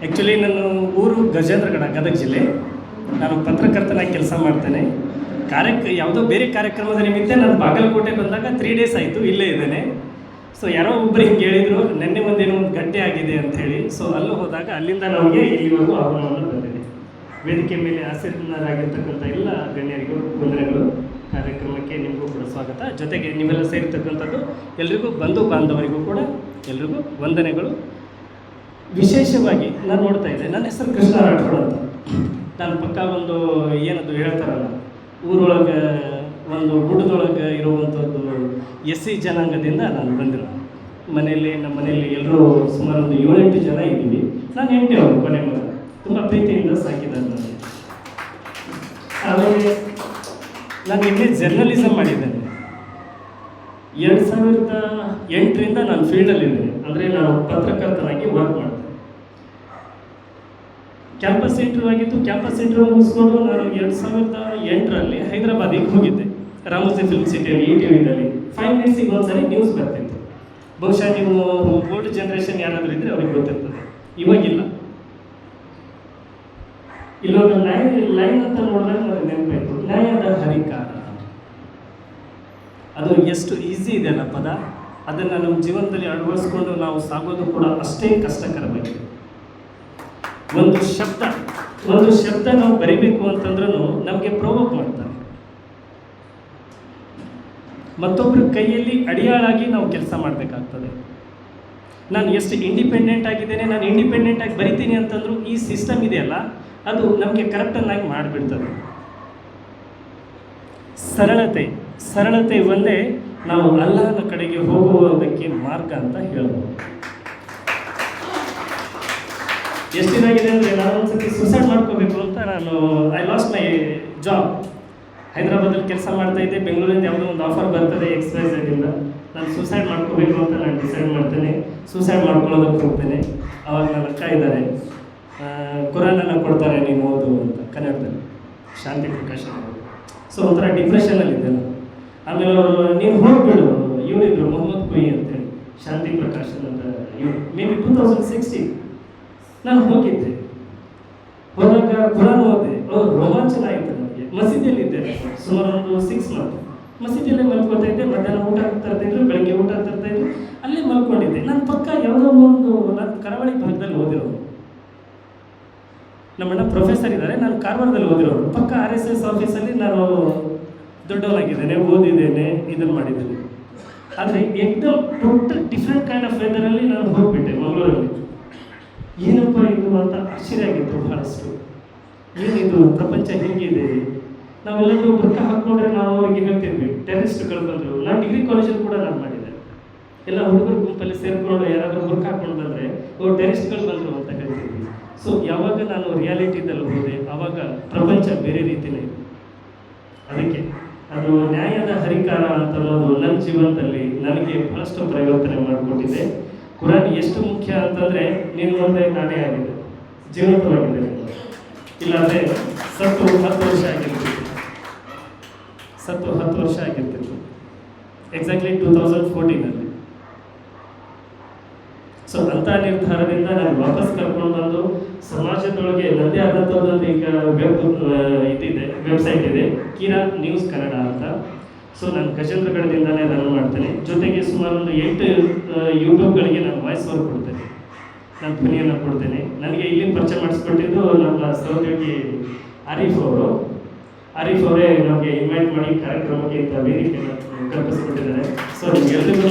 Actually ನನ್ನ ಊರು ಗಜೇಂದ್ರಗಡ ಗದಗ ಜಿಲ್ಲೆ. ನಾನು ಪತ್ರಕರ್ತನಾಗಿ ಕೆಲಸ ಮಾಡ್ತೇನೆ. ಕಾರ್ಯಕ್ ಯಾವುದೋ ಬೇರೆ ಕಾರ್ಯಕ್ರಮದ ನಿಮಿತ್ತ ನಾನು ಬಾಗಲಕೋಟೆ ಬಂದಾಗ ತ್ರೀ ಡೇಸ್ ಆಯಿತು, ಇಲ್ಲೇ ಇದ್ದೇನೆ. ಸೊ ಯಾರೋ ಒಬ್ಬರು ಹಿಂಗೆ ಹೇಳಿದರು, ನೆನ್ನೆ ಒಂದೇನೋ ಒಂದು ಗಂಟೆ ಆಗಿದೆ ಅಂತ ಹೇಳಿ. ಸೊ ಅಲ್ಲೂ ಹೋದಾಗ ಅಲ್ಲಿಂದ ನಮಗೆ ಇಲ್ಲಿವರೆಗೂ ಆಹ್ವಾನವನ್ನು ಬಂದಿದೆ. ವೇದಿಕೆ ಮೇಲೆ ಆಸೀರ್ವಾದರಾಗಿರ್ತಕ್ಕಂಥ ಎಲ್ಲ ಗಣ್ಯರಿಗೂ ವಂದನೆಗಳು ಕಾರ್ಯಕ್ರಮಕ್ಕೆ ನಿಮಗೂ ಕೂಡ ಸ್ವಾಗತ. ಜೊತೆಗೆ ನೀವೆಲ್ಲ ಸೇರಿರ್ತಕ್ಕಂಥದ್ದು ಎಲ್ರಿಗೂ ಬಂಧು ಬಾಂಧವರಿಗೂ ಕೂಡ ಎಲ್ರಿಗೂ ವಂದನೆಗಳು. ವಿಶೇಷವಾಗಿ ನಾನು ನೋಡ್ತಾ ಇದ್ದೆ. ನನ್ನ ಹೆಸರು ಕೃಷ್ಣ ರಾಠೋಡ್ ಅಂತ. ನಾನು ಪಕ್ಕ ಒಂದು ಏನದು ಹೇಳ್ತಾರಲ್ಲ, ಊರೊಳಗೆ ಒಂದು ಗುಡ್ಡದೊಳಗೆ ಇರುವಂಥದ್ದು ಎಸ್ ಸಿ ಜನಾಂಗದಿಂದ ನಾನು ಬಂದಿರೋ ಮನೆಯಲ್ಲಿ, ನಮ್ಮ ಮನೆಯಲ್ಲಿ ಎಲ್ಲರೂ ಸುಮಾರು ಒಂದು ಏಳೆಂಟು ಜನ ಇದ್ದೀವಿ. ನಾನು ಎಂಟೇ ಅವರು ಕೊನೆ ಮಗ. ತುಂಬ ಪ್ರೀತಿಯಿಂದ ಸಾಕಿದ್ದಾರೆ ನನಗೆ ಆಮೇಲೆ ನಾನು ಇಲ್ಲಿ ಜರ್ನಲಿಸಮ್ ಮಾಡಿದ್ದೇನೆ. ಎರಡು ಸಾವಿರದ ಎಂಟರಿಂದ ನಾನು ಫೀಲ್ಡಲ್ಲಿದ್ದೇನೆ ಅಂದರೆ ನಾನು ಪತ್ರಕರ್ತನಾಗಿ ವರ್ಕ್ ಮಾಡ್ತೇನೆ ಕ್ಯಾಂಪಸ್ ಇಂಟರ್ವ್ಯೂ ಆಗಿತ್ತು. ಕ್ಯಾಂಪಸ್ ಇಂಟರ್ವ್ಯೂ ಮುಗಿಸ್ಕೊಂಡು ನಾನು ಎರಡು ಸಾವಿರದ ಎಂಟರಲ್ಲಿ ಹೈದರಾಬಾದಿಗೆ ಹೋಗಿದ್ದೆ. ರಾಮೋಜಿ ಫಿಲ್ಮ್ ಸಿಟಿಯಲ್ಲಿ ಈ ಟಿ ವಿನಲ್ಲಿ ಫೈವ್ ಮಿನಿಟ್ಸಿಗೆ ಒಂದ್ಸರಿ ನ್ಯೂಸ್ ಬರ್ತಿತ್ತು. ಬಹುಶಃ ನೀವು ಓಲ್ಡ್ ಜನ್ರೇಷನ್ ಯಾರಾದರೂ ಇದ್ದರೆ ಅವ್ರಿಗೆ ಗೊತ್ತಿರ್ತದೆ. ಇವಾಗಿಲ್ಲ. ಇಲ್ಲೊಂದು ಲೈನ್ ಲೈನ್ ಅಂತ ನೋಡಿದ್ರೆ ನೆನಪಾಯ್ತು ನ್ಯಾಯದ ಹರಿಕಾರ ಅದು ಎಷ್ಟು ಈಸಿ ಇದೆ ಅಲ್ಲ ಪದ? ಅದನ್ನು ನಮ್ಮ ಜೀವನದಲ್ಲಿ ಅಳವಡಿಸ್ಕೊಂಡು ನಾವು ಸಾಗೋದು ಕೂಡ ಅಷ್ಟೇ ಕಷ್ಟಕರವಾಗಿದೆ. ಒಂದು ಶಬ್ದ ಒಂದು ಶಬ್ದ ನಾವು ಬರಿಬೇಕು ಅಂತಂದ್ರೂ ನಮಗೆ ಪ್ರೋವೋಕ್ ಮಾಡ್ತಾರೆ. ಮತ್ತೊಬ್ಬರ ಕೈಯಲ್ಲಿ ಅಡಿಯಾಳಾಗಿ ನಾವು ಕೆಲಸ ಮಾಡಬೇಕಾಗ್ತದೆ. ನಾನು ಎಷ್ಟು ಇಂಡಿಪೆಂಡೆಂಟ್ ಆಗಿದ್ದೇನೆ, ನಾನು ಇಂಡಿಪೆಂಡೆಂಟ್ ಆಗಿ ಬರಿತೀನಿ ಅಂತಂದ್ರು ಈ ಸಿಸ್ಟಮ್ ಇದೆಯಲ್ಲ ಅದು ನಮಗೆ ಕರೆಕ್ಟನ್ನಾಗಿ ಮಾಡಿಬಿಡ್ತದೆ. ಸರಳತೆ ಸರಳತೆ ಒಂದೇ, ನಾವು ಅಲ್ಲಹನ ಕಡೆಗೆ ಹೋಗುವುದಕ್ಕೆ ಮಾರ್ಗ ಅಂತ ಹೇಳ್ಬೋದು. ಎಷ್ಟು ದಿನಾಗಿದೆ ಅಂದರೆ ನಾನು ಒಂದ್ಸತಿ ಸುಸೈಡ್ ಮಾಡ್ಕೋಬೇಕು ಅಂತ ನಾನು ಐ ಲಾಸ್ಟ್ ಮೈ ಜಾಬ್ ಹೈದರಾಬಾದಲ್ಲಿ ಕೆಲಸ ಮಾಡ್ತಾ ಇದ್ದೆ. ಬೆಂಗಳೂರಿಂದ ಯಾವುದೋ ಒಂದು ಆಫರ್ ಬರ್ತದೆ ಎಕ್ಸ್ಪ್ರೆಸ್ ಇಂದ. ನಾನು ಸುಸೈಡ್ ಮಾಡ್ಕೋಬೇಕು ಅಂತ ನಾನು ಡಿಸೈಡ್ ಮಾಡ್ತೇನೆ. ಸೂಸೈಡ್ ಮಾಡ್ಕೊಳ್ಳೋದಕ್ಕೆ ಹೋಗ್ತೇನೆ. ಅವಾಗ ನನ್ನ ಅಕ್ಕ ಇದ್ದಾರೆ. ಕುರಾನನ್ನು ಕೊಡ್ತಾರೆ ನೀವು ಓದು ಅಂತ ಕನ್ನಡದಲ್ಲಿ. ಶಾಂತಿ ಪ್ರಕಾಶ್ ಸೊ ಒಂಥರ ಡಿಪ್ರೆಷನಲ್ಲಿದ್ದೆ ನಾನು ಆಮೇಲೆ ಅವರು ನೀವು ಹೋಗ್ಬಿಡು ಇವರಿದ್ರು ಮೊಹಮ್ಮದ್ ಕುಯಿ ಅಂತೇಳಿ ಶಾಂತಿ ಪ್ರಕಾಶ್ ಅಂತ ಇವ್ರು. Maybe two thousand sixteen ನಾನು ಹೋಗಿದ್ದೆ. ಹೋದಾಗ ಕುರಾನ್ ಅವ್ರು ರೋಮಾಂಚನ ಆಯಿತು ನನಗೆ ಮಸೀದಿಯಲ್ಲಿ ಇದ್ದೆ ಸುಮಾರು ಒಂದು ಸಿಕ್ಸ್ ಮಂತ್ ಮಸೀದಿಯಲ್ಲಿ ಮಲ್ಕೋತಾ ಇದ್ದೆ. ಮಧ್ಯಾಹ್ನ ಊಟ ತರ್ತಾ ಇದ್ರು ಬೆಳಗ್ಗೆ ಊಟ ಆಗ್ತಾ ಇದ್ರು ಅಲ್ಲೇ ಮಲ್ಕೊಂಡಿದ್ದೆ. ನನ್ನ ಪಕ್ಕ ಯಾವುದೋ ಒಂದು ನಾನು ಕರಾವಳಿ ಭಾಗದಲ್ಲಿ ಓದಿರೋರು ನಮ್ಮಣ್ಣ ಪ್ರೊಫೆಸರ್ ಇದ್ದಾರೆ. ನಾನು ಕಾರವಾರದಲ್ಲಿ ಓದಿರೋರು ಪಕ್ಕ ಆರ್ ಎಸ್ ಎಸ್ ಆಫೀಸಲ್ಲಿ ನಾನು ದೊಡ್ಡವನಾಗಿದ್ದೇನೆ. ಓದಿದ್ದೇನೆ, ಇದನ್ನು ಮಾಡಿದ್ದೇನೆ. ಆದರೆ ಎಕ್ದಮ್ ಟೋಟಲ್ ಡಿಫ್ರೆಂಟ್ ಕೈಂಡ್ ಆಫ್ ವೆದರಲ್ಲಿ ನಾನು ಹೋಗ್ಬಿಟ್ಟೆ ಮಂಗಳೂರಲ್ಲಿ. ಏನಪ್ಪ ಇದು ಅಂತ ಆಶ್ಚರ್ಯ ಆಗಿತ್ತು ಬಹಳಷ್ಟು. ಏನಿದು ಪ್ರಪಂಚ ಹೇಗಿದೆ? ನಾವೆಲ್ಲರೂ ಬುರ್ಕ ಹಾಕೊಂಡ್ರೆ ನಾವು ಅವರಿಗೆ ಹೇಳ್ತಿದ್ವಿ ಟೆರರಿಸ್ಟ್ಗಳು ಬಂದರು. ನಾನು ಡಿಗ್ರಿ ಕಾಲೇಜಲ್ಲಿ ಕೂಡ ನಾನು ಮಾಡಿದೆ. ಎಲ್ಲ ಹುಡುಗರು ಗುಂಪಲ್ಲಿ ಸೇರ್ಕೊಂಡು ಯಾರಾದರೂ ಬುರ್ಕ ಹಾಕೊಂಡು ಬಂದರೆ, ಓ ಟೆರರಿಸ್ಟ್ಗಳು ಬಂದರು ಅಂತ ಹೇಳ್ತಿದ್ವಿ. ಸೊ ಯಾವಾಗ ನಾನು ರಿಯಾಲಿಟಿದಲ್ಲಿ ಹೋದೆ ಆವಾಗ ಪ್ರಪಂಚ ಬೇರೆ ರೀತಿಯೇ ಅದಕ್ಕೆ, ಅದು ನ್ಯಾಯದ ಹರಿಕಾರ ಅಂತ ನನ್ನ ಜೀವನದಲ್ಲಿ ನನಗೆ ಬಹಳಷ್ಟು ಪರಿವರ್ತನೆ ಮಾಡಿಕೊಟ್ಟಿದೆ. ಕುರಾನ್ ಎಷ್ಟು ಮುಖ್ಯ ಅಂತಂದ್ರೆ, ನೀನು ಮುಂದೆ ನಾನೇ ಆಗಿದೆ ಜೀವಂತವಾಗಿದೆ ಇಲ್ಲಾಂದ್ರೆ ಸತ್ತು ಹತ್ತು ವರ್ಷ ಆಗಿರ್ತಿತ್ತು. ಸತ್ತು ಹತ್ತು ವರ್ಷ ಆಗಿರ್ತಿತ್ತು. ಎಕ್ಸಾಕ್ಟ್ಲಿ ಟೂ ತೌಸಂಡ್ ಫೋರ್ಟೀನಲ್ಲಿ ಸೊ ಅಂಥ ನಿರ್ಧಾರದಿಂದ ನಾನು ವಾಪಸ್ ಕರ್ಕೊಂಡು ಬಂದು ಸಮಾಜದೊಳಗೆ ನನ್ನದೇ ಆದಂಥದ್ದೊಂದು ಈಗ ವೆಬ್ ಇದಿದೆ ವೆಬ್ಸೈಟ್ ಇದೆ ಕಿರಾ ನ್ಯೂಸ್ ಕನ್ನಡ ಅಂತ. ಸೊ ನಾನು ಗಜೇಂದ್ರಗಢದಿಂದಲೇ ನಾನು ಮಾಡ್ತೇನೆ. ಜೊತೆಗೆ ಸುಮಾರು ಒಂದು ಎಂಟು ಯೂಟ್ಯೂಬ್ಗಳಿಗೆ ನಾನು ವಾಯ್ಸ್ ಓವರ್ ಕೊಡ್ತೇನೆ. ನಾನು ಧ್ವನಿಯನ್ನು ಕೊಡ್ತೇನೆ. ನನಗೆ ಇಲ್ಲಿ ಪರಿಚಯ ಮಾಡಿಸ್ಕೊಟ್ಟಿದ್ದು ನಮ್ಮ ಸಹೋದ್ಯೋಗಿ ಅರೀಫ್ ಅವರು. ಅರೀಫ್ ಅವರೇ ನಮಗೆ ಇನ್ವೈಟ್ ಮಾಡಿ ಕಾರ್ಯಕ್ರಮಕ್ಕೆ ಇಂಥ ವೇದಿಕೆಯನ್ನು ಕಲ್ಪಿಸ್ಕೊಟ್ಟಿದ್ದಾರೆ. ಸೊ ನಿಮಗೆಲ್ಲರಿಗೂ